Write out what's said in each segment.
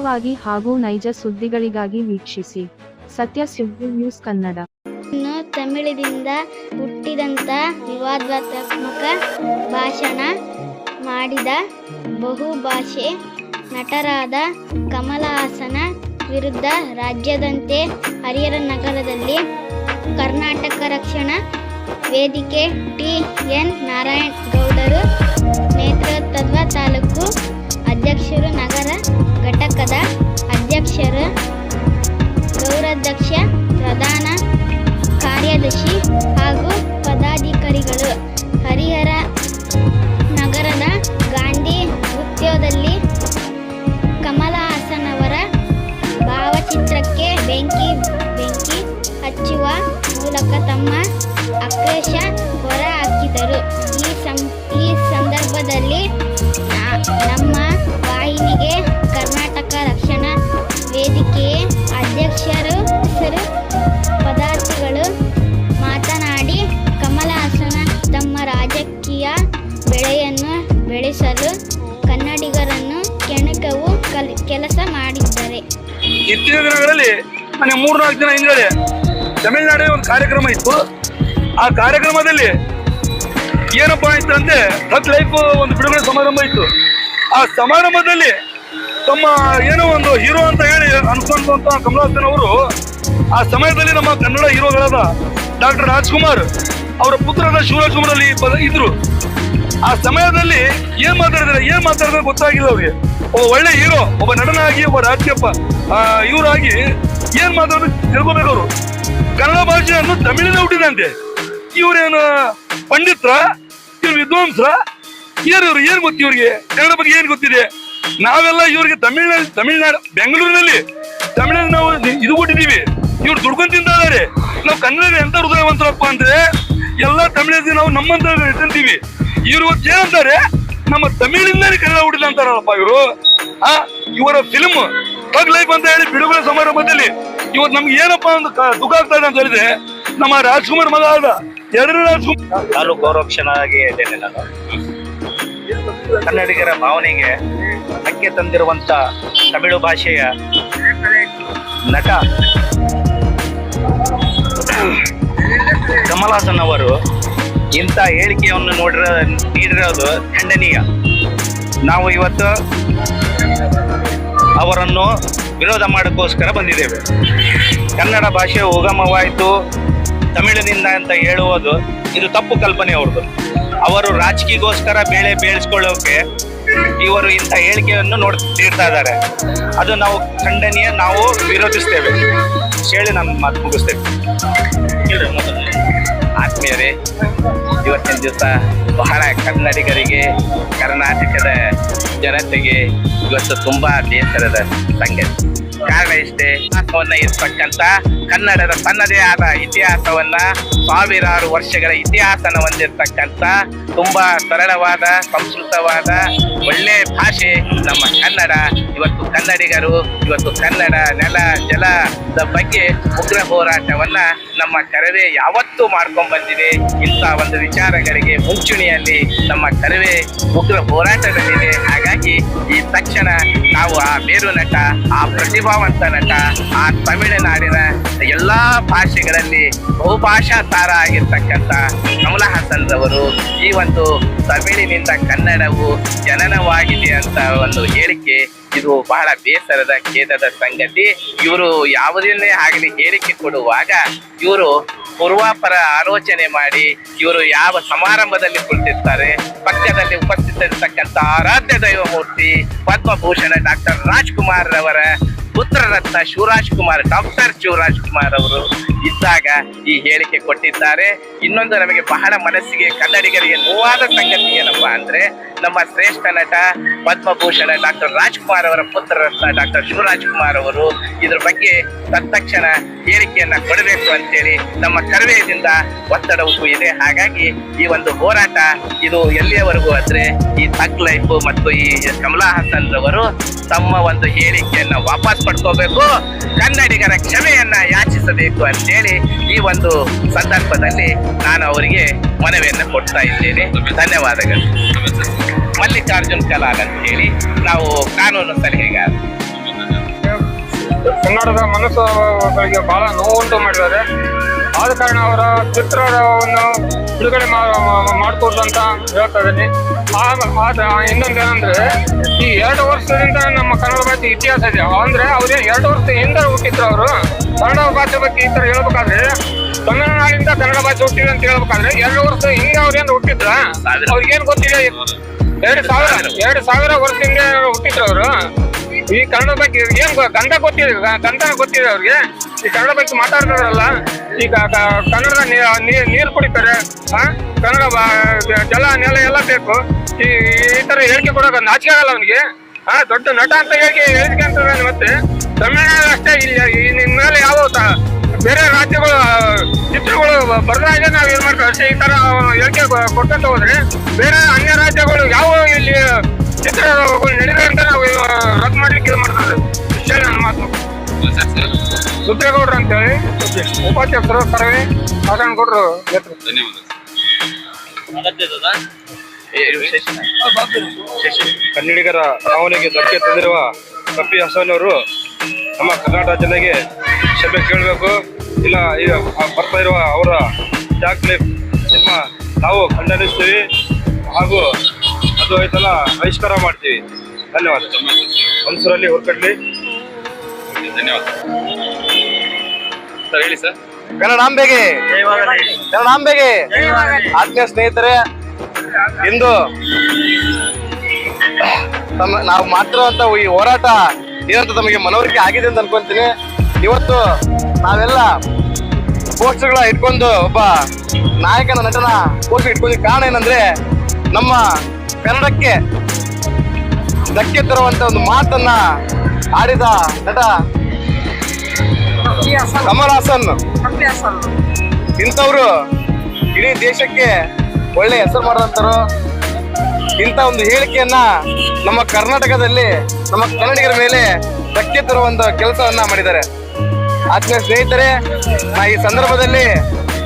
ಖಚಿತವಾಗಿ ಹಾಗೂ ನೈಜ ಸುದ್ದಿಗಳಿಗಾಗಿ ವೀಕ್ಷಿಸಿ. ಸತ್ಯ ಸುದ್ದಿ ನ್ಯೂಸ್ ಕನ್ನಡ. ಇನ್ನು ಹುಟ್ಟಿದಂತ ಹುಟ್ಟಿದಂಥ ವಿವಾದಾತ್ಮಕ ಭಾಷಣ ಮಾಡಿದ ಬಹುಭಾಷೆ ನಟರಾದ ಕಮಲಹಾಸನ ವಿರುದ್ಧ ರಾಜ್ಯದಂತೆ ಹರಿಹರ ನಗರದಲ್ಲಿ ಕರ್ನಾಟಕ ರಕ್ಷಣಾ ವೇದಿಕೆ ಟಿ ಎನ್ ನಾರಾಯಣ ಗೌಡರು ನೇತೃತ್ವದ ತಾಲೂಕು ಅಧ್ಯಕ್ಷರು ನಗರ ಘಟಕದ ಅಧ್ಯಕ್ಷರು ಗೌರವಾಧ್ಯಕ್ಷ ಪ್ರಧಾನ ಕಾರ್ಯದರ್ಶಿ ಹಾಗೂ ಪದಾಧಿಕಾರಿಗಳು. ಇತ್ತೀಚಿನ ದಿನಗಳಲ್ಲಿ ಮೂರು ಮೂರ್ನಾಲ್ಕು ದಿನ ಹಿಂದ್ಗಡೆ ತಮಿಳುನಾಡಿನ ಒಂದು ಕಾರ್ಯಕ್ರಮ ಇತ್ತು. ಆ ಕಾರ್ಯಕ್ರಮದಲ್ಲಿ ಏನಪ್ಪಾ ಆಯ್ತು ಅಂದ್ರೆ ಹತ್ ಲೈಫ್ ಒಂದು ಬಿಡುಗಡೆ ಸಮಾರಂಭ ಇತ್ತು. ಆ ಸಮಾರಂಭದಲ್ಲಿ ತಮ್ಮ ಏನೋ ಒಂದು ಹೀರೋ ಅಂತ ಹೇಳಿ ಅನ್ಕೊಂಡಂತ ಕಮಲಾಸನ್ ಅವರು, ಆ ಸಮಯದಲ್ಲಿ ನಮ್ಮ ಕನ್ನಡ ಹೀರೋಗಳಾದ ಡಾಕ್ಟರ್ ರಾಜ್ಕುಮಾರ್ ಅವರ ಪುತ್ರನ ಶಿವರಾಜ್ ಕುಮಾರ್ ಅಲ್ಲಿ ಇದ್ರು. ಆ ಸಮಯದಲ್ಲಿ ಏನ್ ಮಾತಾಡಿದ್ರೆ ಏನ್ ಮಾತಾಡಿದ್ರೆ ಗೊತ್ತಾಗಿಲ್ಲ ಅವ್ರಿಗೆ. ಒಬ್ಬ ಒಳ್ಳೆ ಹೀರೋ. ಒಬ್ಬ ನಟನಾಗಿ, ಒಬ್ಬ ರಾಜ್ಯಪ್ಪ. ಇವರಾಗಿ ಏನ್ ಮಾತಾಡೋದು ಅವರು ಕನ್ನಡ ಭಾಷೆಯನ್ನು ತಮಿಳಿನ ಹುಟ್ಟಿದಂತೆ. ಇವ್ರೇನು ಪಂಡಿತ್ರ, ಇವ್ರು ವಿದ್ವಾಂಸರ ಏನ್ ಇವ್ರು, ಏನ್ ಗೊತ್ತಿ ಇವ್ರಿಗೆ? ಕನ್ನಡ ಬಗ್ಗೆ ಏನ್ ಗೊತ್ತಿದೆ? ನಾವೆಲ್ಲ ಇವ್ರಿಗೆ ತಮಿಳ್ನಾಡು ತಮಿಳ್ನಾಡು, ಬೆಂಗಳೂರಿನಲ್ಲಿ. ತಮಿಳಲ್ಲಿ ನಾವು ಇದು ಕೊಟ್ಟಿದೀವಿ ಇವ್ರು ದುಡ್ಕೊಂಡ್ ತಿಂತಾರೆ ನಾವು ಕನ್ನಡ ಎಂತ ಹೃದಯವಂತರಪ್ಪ ಅಂದ್ರೆ, ಎಲ್ಲ ತಮಿಳಲ್ಲಿ ನಾವು ನಮ್ಮಂತ ತಿಂತೀವಿ. ಇವ್ರು ಏನಂತಾರೆ? ನಮ್ಮ ತಮಿಳಿಂದಲೇ ಕನ್ನಡ ಹುಡುಗ ಅಂತಾರಲ್ಲಪ್ಪ ಇವರು? ಆ, ಇವರ ಫಿಲ್ಮ್ ಪಗ್ ಲೈಫ್ ಅಂತ ಹೇಳಿ ಬಿಡುಗಡೆ ಸಮಾರಂಭದಲ್ಲಿ ಇವತ್ತು ನಮ್ಗೆ ಏನಪ್ಪ ಒಂದು ದುಃಖ ಆಗ್ತಾ ಇದೆ ಅಂತ ಹೇಳಿದ್ರೆ, ನಮ್ಮ ರಾಜ್ಕುಮಾರ್ ಮಗ ಆದ ಎರಡು ರಾಜ್ಕುಮಾರ್. ನಾನು ಗೌರವಕ್ಷನಾಗಿ ಇದ್ದೇನೆ ನಾನು. ಕನ್ನಡಿಗರ ಭಾವನೆಗೆ ಧಕ್ಕೆ ತಂದಿರುವಂತ ತಮಿಳು ಭಾಷೆಯ ನಟ ಕಮಲಹಾಸನ್ ಅವರು ಇಂಥ ಹೇಳಿಕೆಯನ್ನು ನೋಡಿರ, ನೀಡಿರೋದು ಖಂಡನೀಯ. ನಾವು ಇವತ್ತು ಅವರನ್ನು ವಿರೋಧ ಮಾಡೋಕ್ಕೋಸ್ಕರ ಬಂದಿದ್ದೇವೆ. ಕನ್ನಡ ಭಾಷೆ ಉಗಮವಾಯಿತು, ತಮಿಳಿನಿಂದ ಅಂತ ಹೇಳುವುದು ಇದು ತಪ್ಪು ಕಲ್ಪನೆ ಅವ್ರದ್ದು. ಅವರು ರಾಜಕೀಯಗೋಸ್ಕರ ಬೇಳೆ ಬೇಯಿಸ್ಕೊಳ್ಳೋಕೆ ಇವರು ಇಂಥ ಹೇಳಿಕೆಯನ್ನು ನೋಡ್, ನೀಡ್ತಾ ಇದ್ದಾರೆ. ಅದು ನಾವು ಖಂಡನೀಯ, ನಾವು ವಿರೋಧಿಸ್ತೇವೆ. ಹೇಳಿ ನಮ್ಮ ಮಾತು ಮುಗಿಸ್ತೇವೆ ಆತ್ಮೀಯರೇ ಇವತ್ತಿನ ದಿವಸ ಬಹಳ ಕನ್ನಡಿಗರಿಗೆ, ಕರ್ನಾಟಕದ ಜನತೆಗೆ ಇವತ್ತು ತುಂಬಾ ಬೇಸರದ ಸಂಗತಿ. ಕಾರಣ ಇಷ್ಟೇ ಇತಿಹಾಸವನ್ನ ಇರ್ತಕ್ಕಂಥ ಕನ್ನಡದ ತನ್ನದೇ ಆದ ಇತಿಹಾಸವನ್ನ ಸಾವಿರಾರು ವರ್ಷಗಳ ಇತಿಹಾಸನ ಹೊಂದಿರತಕ್ಕಂಥ ತುಂಬಾ ಸರಳವಾದ, ಸಂಸ್ಕೃತವಾದ, ಒಳ್ಳೆ ಭಾಷೆ ನಮ್ಮ ಕನ್ನಡ. ಇವತ್ತು ಕನ್ನಡಿಗರು, ಇವತ್ತು ಕನ್ನಡ ನೆಲ, ಜಲದ ಬಗ್ಗೆ ಉಗ್ರ ಹೋರಾಟವನ್ನ ನಮ್ಮ ಕರವೇ ಯಾವತ್ತೂ ಮಾಡ್ಕೊಂಡ್ ಬಂದಿದೆ ಒಂದು ವಿಚಾರಗಳಿಗೆ ಮುಂಚೂಣಿಯಲ್ಲಿ ನಮ್ಮ ಕರವೇ ಉಗ್ರ ಹೋರಾಟದಲ್ಲಿದೆ ಹಾಗಾಗಿ ಈ ತಕ್ಷಣ ನಾವು ಆ ಬೇರು ನಟ, ಆ ಪ್ರತಿಭಾವಂತ ನಟ, ಆ ತಮಿಳುನಾಡಿನ ಎಲ್ಲಾ ಭಾಷೆಗಳಲ್ಲಿ ಬಹುಭಾಷಾ ತಾರ ಆಗಿರ್ತಕ್ಕಂಥ ಕಮಲಹಾಸನ್ ರವರು ಈ ಒಂದು ತಮಿಳಿನಿಂದ ಕನ್ನಡವು ಜನನವಾಗಿದೆ ಅಂತ ಒಂದು ಹೇಳಿಕೆ. ಇದು ಬಹಳ ಬೇಸರದ ಖೇದದ ಸಂಗತಿ. ಇವರು ಯಾವುದನ್ನೇ ಆಗಲಿ ಹೇಳಿಕೆ ಕೊಡುವಾಗ ಇವರು ಪೂರ್ವಾಪರ ಆಲೋಚನೆ ಮಾಡಿ ಇವರು ಯಾವ ಸಮಾರಂಭದಲ್ಲಿ ಕುಳಿತಿರ್ತಾರೆ, ಪಕ್ಕದಲ್ಲಿ ಉಪಸ್ಥಿತರಿರ್ತಕ್ಕಂಥ ಆರಾಧ್ಯ ದೈವಮೂರ್ತಿ, ಪದ್ಮಭೂಷಣ ಡಾಕ್ಟರ್ ರಾಜ್ಕುಮಾರ್ ರವರ ಪುತ್ರರತ್ನ ಶಿವರಾಜ್ ಕುಮಾರ್, ಡಾಕ್ಟರ್ ಶಿವರಾಜ್ ಕುಮಾರ್ ಅವರು ಇದ್ದಾಗ ಈ ಹೇಳಿಕೆ ಕೊಟ್ಟಿದ್ದಾರೆ. ಇನ್ನೊಂದು ನಮಗೆ ಬಹಳ ಮನಸ್ಸಿಗೆ, ಕನ್ನಡಿಗರಿಗೆ ನೋವಾದ ಸಂಗತಿ ಏನಪ್ಪಾ ಅಂದ್ರೆ, ನಮ್ಮ ಶ್ರೇಷ್ಠ ನಟ ಪದ್ಮಭೂಷಣ ಡಾಕ್ಟರ್ ರಾಜ್ಕುಮಾರ್ ಅವರ ಪುತ್ರರತ್ನ ಡಾಕ್ಟರ್ ಶಿವರಾಜ್ ಕುಮಾರ್ ಅವರು ಇದ್ರ ಬಗ್ಗೆ ತತ್ಕ್ಷಣ ಹೇಳಿಕೆಯನ್ನ ಕೊಡಬೇಕು ಅಂತೇಳಿ ನಮ್ಮ ಕರವೇದಿಂದ ಒತ್ತಡವೂ ಇದೆ. ಹಾಗಾಗಿ ಈ ಒಂದು ಹೋರಾಟ ಇದು ಎಲ್ಲಿಯವರೆಗೂ ಅಂದ್ರೆ ಈ ತಕ್ ಲೈಫ್ ಮತ್ತು ಈ ಕಮಲಾ ಹಾಸನ್ ರವರು ತಮ್ಮ ಒಂದು ಹೇಳಿಕೆಯನ್ನ ವಾಪಸ್ ಪಡ್ಕೋಬೇಕು ಕನ್ನಡಿಗರ ಕ್ಷಮೆಯನ್ನ ಯಾಚಿಸಬೇಕು ಅಂತೇಳಿ ಈ ಒಂದು ಸಂದರ್ಭದಲ್ಲಿ ನಾನು ಅವರಿಗೆ ಮನವಿಯನ್ನು ಕೊಡ್ತಾ ಇದ್ದೇನೆ. ಧನ್ಯವಾದಗಳು. ಮಲ್ಲಿಕಾರ್ಜುನ್ ಕಲಾಲ್ ಅಂತ ಹೇಳಿ ನಾವು ಕಾನೂನು ಸಲಹೆಗಾರ. ಕನ್ನಡದ ಮನಸ್ಸುಗಳಿಗೆ ಬಹಳ ನೋವುಂಟು ಮಾಡಿದ್ದಾರೆ. ಆದ ಕಾರಣ ಅವರ ಚಿತ್ರವನ್ನು ಬಿಡುಗಡೆ ಅಂತ ಹೇಳ್ತಾ ಇದ್ದೀನಿ. ಆದ ಇನ್ನೊಂದು ಏನಂದ್ರೆ ಈ ಎರಡು ವರ್ಷದಿಂದ ನಮ್ಮ ಕನ್ನಡ ಭಾಷೆ ಇತಿಹಾಸ ಇದೆ. ಅಂದ್ರೆ ಅವ್ರೇ ಎರಡು ವರ್ಷ ಹಿಂದೆ ಹುಟ್ಟಿದ್ರು ಅವರು? ಕನ್ನಡ ಭಾಷೆ ಬಗ್ಗೆ ಈ ತರ ಹೇಳ್ಬೇಕಾದ್ರೆ, ತಮಿಳುನಾಡಿಂದ ಕನ್ನಡ ಭಾಷೆ ಹುಟ್ಟಿದೆ ಅಂತ ಹೇಳ್ಬೇಕಾದ್ರೆ, ಎರಡು ವರ್ಷ ಹಿಂದೆ ಅವ್ರೇನು ಹುಟ್ಟಿದ್ರ? ಅವ್ರಿಗೇನ್ ಗೊತ್ತಿದೆ? ಎರಡು ಸಾವಿರ ಎರಡು ಸಾವಿರ ಹಿಂದೆ ಹುಟ್ಟಿದ್ರು ಅವರು? ಈ ಕನ್ನಡ ಬಗ್ಗೆ ಏನ್ ಗಂಧ ಗೊತ್ತಿದೆ ಗಂಧ ಗೊತ್ತಿದೆ ಅವ್ರಿಗೆ? ಈ ಕನ್ನಡ ಬಗ್ಗೆ ಮಾತಾಡ್ತಾರಲ್ಲ? ಈಗ ಕನ್ನಡ ನೀರು ಕುಡಿತಾರೆ? ಕನ್ನಡ ಜಲ, ನೆಲ ಎಲ್ಲ ಬೇಕು. ಈ ಈ ತರ ಹೇಳಿಕೆ ಕೊಡೋಕೆ ನಾಚಿಕೆ ಆಗಲ್ಲ ಅವನಿಗೆ. ಹಾ ದೊಡ್ಡ ನಟ ಅಂತ ಹೇಳಿ ಹೇಳಿಕೆ ಅಂತ ಮತ್ತೆ ತಮಿಳ್ನಾಡು ಅಷ್ಟೇ ಇಲ್ಲಿ ಮೇಲೆ ಯಾವ ಬೇರೆ ರಾಜ್ಯಗಳು ಚಿತ್ರಗಳು ಬರದಾಗೆ ನಾವು ಏನ್ ಮಾಡ್ತೀವಿ ಅಷ್ಟೇ ಈ ತರ ಹೇಳಿಕೆ ಕೊ- ಕೊಟ್ಟಂತ ಹೋದ್ರೆ ಬೇರೆ ಅನ್ಯ ರಾಜ್ಯಗಳು ಯಾವ ಇಲ್ಲಿ ಚಿತ್ರಗಳು ನಡೀತಾರೆ ಅಂತ ನಾವು ರದ್ದು ಮಾಡ್ಲಿಕ್ಕೆ ಮಾಡ್ತಾರೆ. ಇಷ್ಟೇ ನನ್ನ ಮಾತು. ರುದ್ರೇಗೌಡ್ರು ಅಂತೇಳಿ ಉಪಾಧ್ಯಕ್ಷರು ಕೊಟ್ರು ನೇತೃತ್ವ. ಕನ್ನಡಿಗರ ಭಾವನೆಗೆ ಧಕ್ಕೆ ತಂದಿರುವ ಕಪ್ಪಿ ಹಸನ್ ಅವರು ನಮ್ಮ ಕರ್ನಾಟಕ ಜನತೆಗೆ ಕ್ಷಮೆ ಕೇಳಬೇಕು. ಇಲ್ಲ ಈಗ ಬರ್ತಾ ಇರುವ ಅವರ ಜಾಕ್ ಲೈಫ್ ಸಿನಿಮಾ ನಾವು ಖಂಡನಿಸ್ತೀವಿ. ಹಾಗೂ ಅದು ಆಯ್ತಲ್ಲ ಬಹಿಷ್ಕಾರ ಮಾಡ್ತೀವಿ. ಧನ್ಯವಾದ ಮನ್ಸೂರಲ್ಲಿ ಹುರ್ಕಡ್ಲಿ. ಧನ್ಯವಾದ. ಸರ್ ಹೇಳಿ ಸರ್. ಕನ್ನಡಾಂಬೆಗೆ. ಕನ್ನಡಾಂಬೆಗೆ. ಆತ್ಮೀಯ ಸ್ನೇಹಿತರೆ ಇಂದು ತಮ್ಮ ನಾವು ಮಾಡ್ತಿರುವಂತ ಈ ಹೋರಾಟ ಏನಂತ ತಮಗೆ ಮನವರಿಕೆ ಆಗಿದೆ ಅಂತ ಅನ್ಕೊಂತೀನಿ. ಇವತ್ತು ನಾವೆಲ್ಲ ಪೋಸ್ಟ್ಗಳ ಇಟ್ಕೊಂಡು ಒಬ್ಬ ನಾಯಕನ ನಟನ ಪೋಸ್ಟ್ ಇಟ್ಕೊಂಡು ಕಾರಣ ಏನಂದ್ರೆ ನಮ್ಮ ಕನ್ನಡಕ್ಕೆ ಧಕ್ಕೆ ತರುವಂತ ಒಂದು ಮಾತನ್ನ ಆಡಿದ ನಟ ಕಮಲ್ ಹಾಸನ್. ಇಂಥವ್ರು ಇಡೀ ದೇಶಕ್ಕೆ ಒಳ್ಳೆ ಹೆಸರು ಮಾಡಿದಂತರು ಇಂಥ ಒಂದು ಹೇಳಿಕೆಯನ್ನ ನಮ್ಮ ಕರ್ನಾಟಕದಲ್ಲಿ ನಮ್ಮ ಕನ್ನಡಿಗರ ಮೇಲೆ ಧಕ್ಕೆ ಒಂದು ಕೆಲಸವನ್ನ ಮಾಡಿದ್ದಾರೆ. ಆತ್ಮೀಯ ಸ್ನೇಹಿತರೆ ನಾ ಈ ಸಂದರ್ಭದಲ್ಲಿ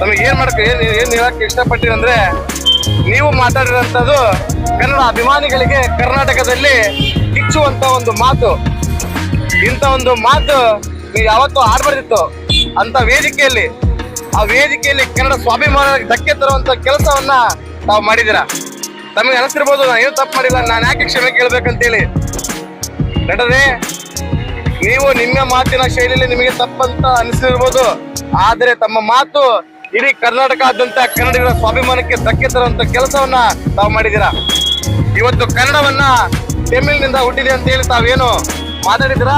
ನಮಗೆ ಏನ್ ಮಾಡಕ್ ಏನ್ ಏನ್ ಹೇಳಕ್ ಇಷ್ಟಪಟ್ಟಿರಿ ಅಂದ್ರೆ ನೀವು ಮಾತಾಡಿರೋಂಥದ್ದು ಕನ್ನಡ ಅಭಿಮಾನಿಗಳಿಗೆ ಕರ್ನಾಟಕದಲ್ಲಿ ಕಿಚ್ಚುವಂತ ಒಂದು ಮಾತು. ಇಂಥ ಒಂದು ಮಾತು ನೀವು ಯಾವತ್ತೂ ಆಡ್ಬಾರ್ದಿತ್ತು. ಅಂತ ವೇದಿಕೆಯಲ್ಲಿ, ಆ ವೇದಿಕೆಯಲ್ಲಿ ಕನ್ನಡ ಸ್ವಾಭಿಮಾನ ಧಕ್ಕೆ ತರುವಂತ ಕೆಲಸವನ್ನ ತಾವು ಮಾಡಿದಿರಾ ತಮಗೆ ಅನಿಸ್ತಿರ್ಬೋದು, ನಾನು ಏನು ತಪ್ಪು ಮಾಡಿಲ್ಲ, ನಾನು ಯಾಕೆ ಕ್ಷಮೆ ಕೇಳ್ಬೇಕಂತೇಳಿ. ನಟರೇ, ನೀವು ನಿಮ್ಮ ಮಾತಿನ ಶೈಲಿಯಲ್ಲಿ ನಿಮಗೆ ತಪ್ಪಂತ ಅನಿಸಿರ್ಬೋದು ಆದರೆ ತಮ್ಮ ಮಾತು ಇಡೀ ಕರ್ನಾಟಕದಂತ ಕನ್ನಡಿಗರ ಸ್ವಾಭಿಮಾನಕ್ಕೆ ಧಕ್ಕೆ ತರುವಂತ ಕೆಲಸವನ್ನ ತಾವು ಮಾಡಿದ್ದೀರಾ? ಇವತ್ತು ಕನ್ನಡವನ್ನ ತಮಿಳಿನಿಂದ ಹುಟ್ಟಿದೆ ಅಂತ ಹೇಳಿ ತಾವೇನು ಮಾತಾಡಿದ್ದೀರಾ?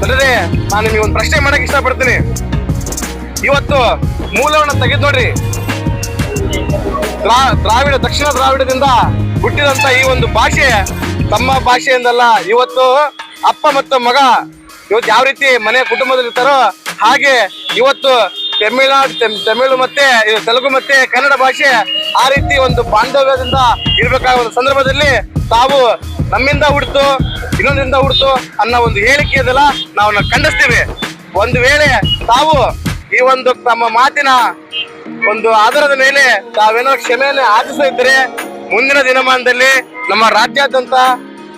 ನಟರೇ ನಾನು ನಿಮಗೆ ಒಂದು ಪ್ರಶ್ನೆ ಮಾಡಕ್ ಇಷ್ಟಪಡ್ತೀನಿ. ಇವತ್ತು ಮೂಲವನ್ನು ತೆಗೆದು ನೋಡ್ರಿ. ದ್ರಾ, ದ್ರಾವಿಡ, ದಕ್ಷಿಣ ದ್ರಾವಿಡದಿಂದ ಹುಟ್ಟಿದಂತ ಈ ಒಂದು ಭಾಷೆ ತಮ್ಮ ಭಾಷೆಯಿಂದಲ್ಲ, ಇವತ್ತು ಅಪ್ಪ ಮತ್ತು ಮಗ ಇವತ್ತು ಯಾವ ರೀತಿ ಮನೆ ಕುಟುಂಬದಲ್ಲಿ ಇರ್ತಾರೋ ಹಾಗೆ ಇವತ್ತು ತಮಿಳುನಾಡು ತಮಿಳು ಮತ್ತೆ ತೆಲುಗು ಮತ್ತೆ ಕನ್ನಡ ಭಾಷೆ ಆ ರೀತಿ ಒಂದು ಬಾಂಧವ್ಯದಿಂದ ಇರಬೇಕಾದ ಸಂದರ್ಭದಲ್ಲಿ ತಾವು ನಮ್ಮಿಂದ ಹುಡ್ತು ಇನ್ನೊಂದಿಂದ ಹುಡ್ತು ಅನ್ನೋ ಒಂದು ಹೇಳಿಕೆ ಇದೆಲ್ಲ ನಾವು ಖಂಡಿಸ್ತೀವಿ. ಒಂದು ವೇಳೆ ತಾವು ಈ ಒಂದು ತಮ್ಮ ಮಾತಿನ ಒಂದು ಆಧಾರದ ಮೇಲೆ ತಾವೇನೋ ಕ್ಷಮೆಯನ್ನು ಯಾಚಿಸಿದ್ರೆ ಮುಂದಿನ ದಿನಮಾನದಲ್ಲಿ ನಮ್ಮ ರಾಜ್ಯಾದ್ಯಂತ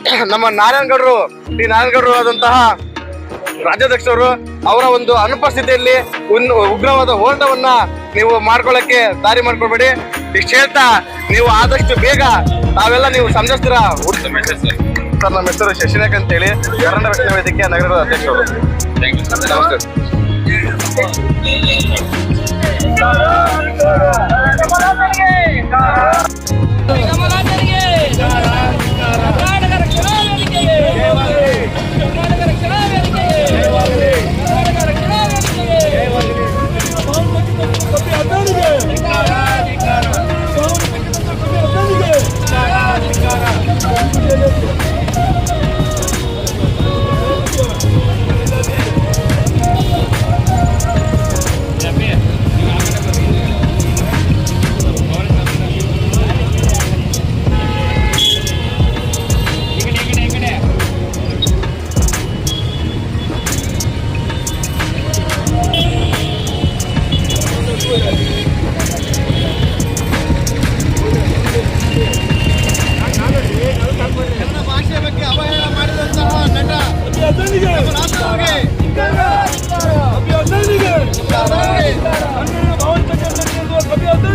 ನಮ್ಮ ನಾರಾಯಣಗೌಡರು ಶ್ರೀ ನಾರಾಯಣಗೌಡರು ಆದಂತಹ ರಾಜ್ಯಾಧ್ಯಕ್ಷರು ಅವರ ಒಂದು ಅನುಪಸ್ಥಿತಿಯಲ್ಲಿ ಉಗ್ರವಾದ ಹೋರಾಟವನ್ನ ನೀವು ಮಾಡ್ಕೊಳ್ಳಕ್ಕೆ ದಾರಿ ಮಾಡ್ಕೊಳ್ಬೇಡಿ. ಇಷ್ಟು ಹೇಳ್ತಾ ನೀವು ಆದಷ್ಟು ಬೇಗ ತಾವೆಲ್ಲ ನೀವು ಹೆಸರು ಸರ್. ನಮ್ಮ ಹೆಸರು ಶಶಿನಾಥ್ ಅಂತೇಳಿ. ಕನ್ನಡ ರಕ್ಷಣಾ ವೇದಿಕೆ ನಗರದ ಅಧ್ಯಕ್ಷರು. ನಮಸ್ತೆ.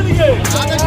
Renegade.